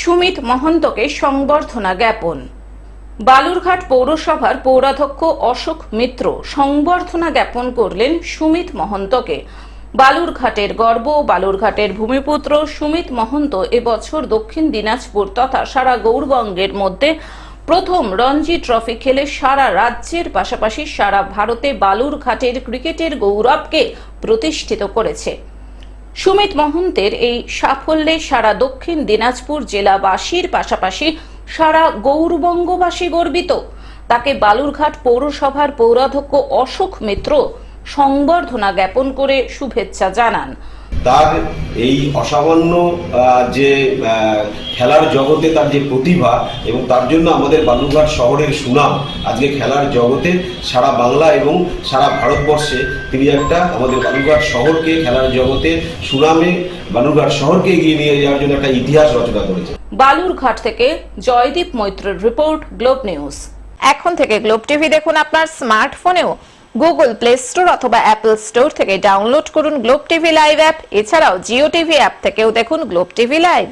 সুমিত মহন্তকে সংবর্ধনা জ্ঞাপন। বালুরঘাট পৌরসভার পৌরাধ্যক্ষ অশোক মিত্র সংবর্ধনা জ্ঞাপন করলেন সুমিত মহন্তকে। বালুরঘাটের গর্ব, বালুরঘাটের ভূমিপুত্র সুমিত মহন্ত এবছর দক্ষিণ দিনাজপুর তথা সারা গৌরবঙ্গের মধ্যে প্রথম রঞ্জি ট্রফি খেলে সারা রাজ্যের পাশাপাশি সারা ভারতে বালুরঘাটের ক্রিকেটের গৌরবকে প্রতিষ্ঠিত করেছে। সুমিত মহন্তের এই সাফল্যে সারা দক্ষিণ দিনাজপুর জেলাবাসীর পাশাপাশি সারা গৌরবঙ্গবাসী গর্বিত। তাকে বালুরঘাট পৌরসভার পৌরাধ্যক্ষ অশোক মিত্র সংবর্ধনা জ্ঞাপন করে শুভেচ্ছা জানান। তার এই অসামান্য যে খেলার জগতে তার যে প্রতিভা এবং তার জন্য আমাদের বালুরঘাট শহরের সুনাম আজকে খেলার জগতে সারা বাংলা এবং সারা ভারতবর্ষে তিনি একটা আমাদের বালুরঘাট শহরকে খেলার জগতে সুনামে বালুরঘাট শহরকে এগিয়ে নিয়ে যাওয়ার জন্য একটা ইতিহাস রচনা করেছে বালুরঘাট থেকে জয়দীপ মৈত্রের রিপোর্ট গ্লোব নিউজ। এখন থেকে গ্লোব টিভি দেখুন আপনার স্মার্টফোনেও। গুগল প্লে স্টোর অথবা অ্যাপল স্টোর থেকে ডাউনলোড করুন গ্লোব টিভি লাইভ অ্যাপ। এছাড়াও জিও টিভি অ্যাপ থেকেও দেখুন গ্লোব টিভি লাইভ।